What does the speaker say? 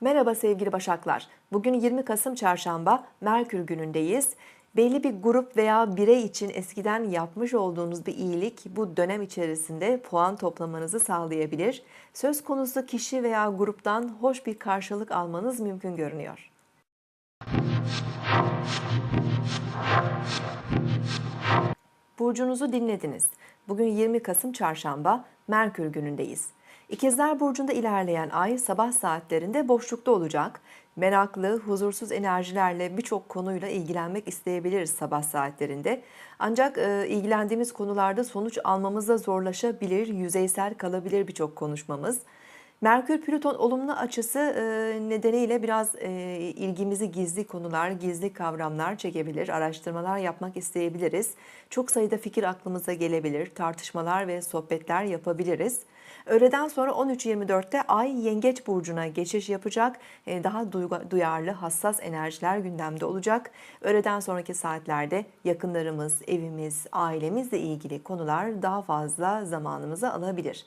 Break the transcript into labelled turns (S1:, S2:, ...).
S1: Merhaba sevgili Başaklar. Bugün 20 Kasım Çarşamba, Merkür günündeyiz. Belli bir grup veya birey için eskiden yapmış olduğunuz bir iyilik bu dönem içerisinde puan toplamanızı sağlayabilir. Söz konusu kişi veya gruptan hoş bir karşılık almanız mümkün görünüyor. Burcunuzu dinlediniz. Bugün 20 Kasım Çarşamba, Merkür günündeyiz. İkizler Burcu'nda ilerleyen ay sabah saatlerinde boşlukta olacak. Meraklı, huzursuz enerjilerle birçok konuyla ilgilenmek isteyebiliriz sabah saatlerinde. Ancak e, ilgilendiğimiz konularda sonuç almamızda zorlaşabilir, yüzeysel kalabilir birçok konuşmamız. Merkür Plüton olumlu açısı e, nedeniyle biraz e, ilgimizi gizli konular, gizli kavramlar çekebilir, araştırmalar yapmak isteyebiliriz. Çok sayıda fikir aklımıza gelebilir, tartışmalar ve sohbetler yapabiliriz. Öğleden sonra 13.24'te Ay Yengeç Burcu'na geçiş yapacak. E, Daha duyarlı, hassas enerjiler gündemde olacak. Öğleden sonraki saatlerde yakınlarımız, evimiz, ailemizle ilgili konular daha fazla zamanımızı alabilir.